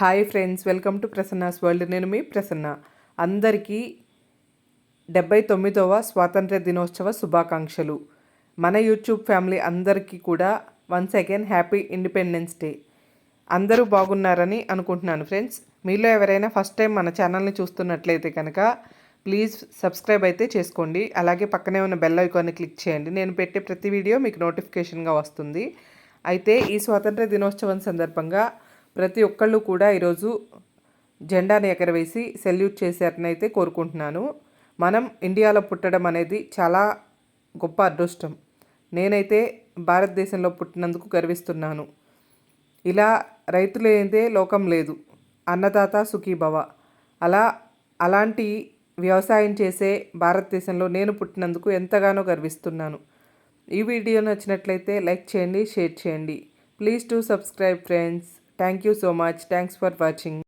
Hi friends welcome to Prasanna's world. నేను మీ ప్రసన్న. అందరికీ డెబ్బై తొమ్మిదవ స్వాతంత్ర దినోత్సవ శుభాకాంక్షలు. మన యూట్యూబ్ ఫ్యామిలీ అందరికీ కూడా once again happy Independence Day. అందరూ బాగున్నారని అనుకుంటున్నాను ఫ్రెండ్స్. మీలో ఎవరైనా ఫస్ట్ టైం మన ఛానల్ని చూస్తున్నట్లయితే కనుక ప్లీజ్ సబ్స్క్రైబ్ అయితే చేసుకోండి. అలాగే పక్కనే ఉన్న బెల్ ఐకాన్ని క్లిక్ చేయండి. నేను పెట్టే ప్రతి వీడియో మీకు నోటిఫికేషన్గా వస్తుంది. అయితే ఈ స్వాతంత్ర దినోత్సవం సందర్భంగా ప్రతి ఒక్కళ్ళు కూడా ఈరోజు జెండాని ఎగరవేసి సెల్యూట్ చేశారని అయితే కోరుకుంటున్నాను. మనం ఇండియాలో పుట్టడం అనేది చాలా గొప్ప అదృష్టం. నేనైతే భారతదేశంలో పుట్టినందుకు గర్విస్తున్నాను. ఇలా రైతు లోకం లేదు. అన్నదాత సుఖీభవ. అలా అలాంటి వ్యవసాయం చేసే భారతదేశంలో నేను పుట్టినందుకు ఎంతగానో గర్విస్తున్నాను. ఈ వీడియో నచ్చినట్లయితే లైక్ చేయండి షేర్ చేయండి. Please to subscribe friends. Thank you so much. Thanks for watching.